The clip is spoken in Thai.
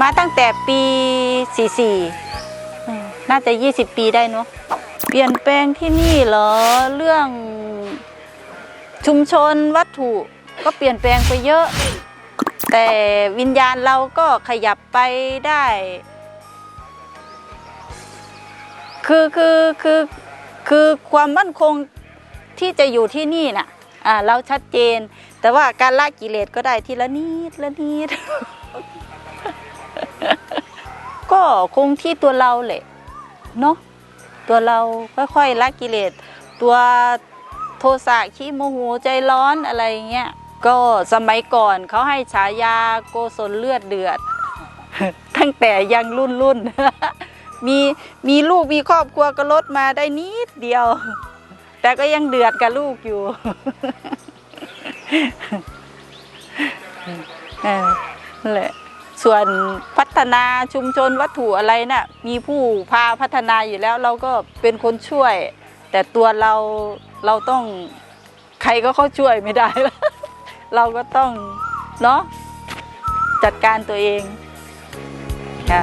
มาตั้งแต่ปี 44 น่าจะ 20 ปีได้เนาะ เปลี่ยนแปลงที่นี่เหรอ เรื่องชุมชนวัตถุก็เปลี่ยนแปลงไปเยอะ แต่วิญญาณเราก็ขยับไปได้ คือคือคือคือความมั่นคงที่จะอยู่ที่นี่น่ะอ่าเราชัดเจน แต่ว่าการละกิเลสก็ได้ทีละนิดละนิด ก็คงที่ตัวเราแหละเนาะตัวเราค่อยๆละกิเลสตัวโทสะขี้โมโหใจร้อนอะไรเงี้ยก็สมัยก่อนเขาให้ฉายาโกศลเลือดเดือด ตั้งแต่ยังรุ่นรุ่นมีมีลูกมีครอบครัวก็ลดมาได้นิดเดียว แต่ก็ยังเดือดกับลูกอยู่นั่นแหละ ส่วนพัฒนาชุมชนวัตถุอะไรน่ะมีผู้พาพัฒนาอยู่แล้วเราก็เป็นคนช่วย แต่ตัวเราเราต้องใครก็เขาช่วยไม่ได้เราก็ต้องเนาะจัดการตัวเองค่ะ